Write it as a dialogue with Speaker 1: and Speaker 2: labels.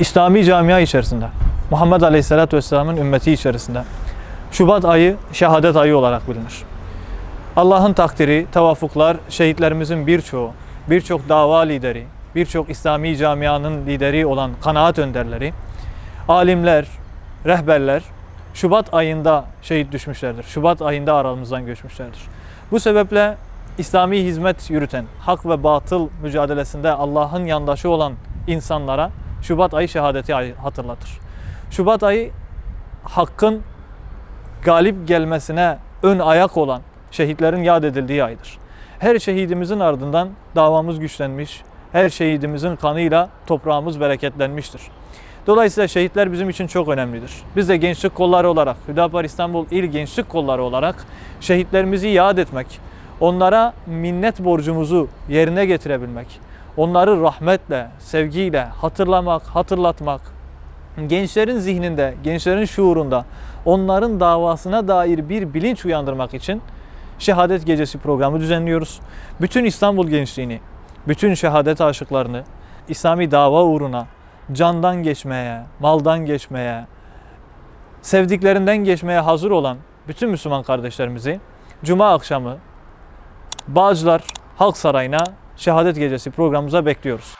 Speaker 1: İslami camia içerisinde, Muhammed Aleyhisselatü Vesselam'ın ümmeti içerisinde Şubat ayı şehadet ayı olarak bilinir. Allah'ın takdiri, tevafuklar, şehitlerimizin birçoğu, birçok dava lideri, birçok İslami camianın lideri olan kanaat önderleri, alimler, rehberler Şubat ayında şehit düşmüşlerdir. Şubat ayında aramızdan göçmüşlerdir. Bu sebeple İslami hizmet yürüten, hak ve batıl mücadelesinde Allah'ın yandaşı olan insanlara Şubat ayı şehadeti ayı hatırlatır. Şubat ayı hakkın galip gelmesine ön ayak olan şehitlerin yad edildiği aydır. Her şehidimizin ardından davamız güçlenmiş, her şehidimizin kanıyla toprağımız bereketlenmiştir. Dolayısıyla şehitler bizim için çok önemlidir. Biz de gençlik kolları olarak, Hüdapar İstanbul İl Gençlik Kolları olarak şehitlerimizi yad etmek, onlara minnet borcumuzu yerine getirebilmek, onları rahmetle, sevgiyle hatırlamak, hatırlatmak, gençlerin zihninde, gençlerin şuurunda onların davasına dair bir bilinç uyandırmak için Şehadet Gecesi programı düzenliyoruz. Bütün İstanbul gençliğini, bütün şehadet aşıklarını İslami dava uğruna candan geçmeye, maldan geçmeye, sevdiklerinden geçmeye hazır olan bütün Müslüman kardeşlerimizi Cuma akşamı Bağcılar Halk Sarayı'na Şehadet Gecesi programımıza bekliyoruz.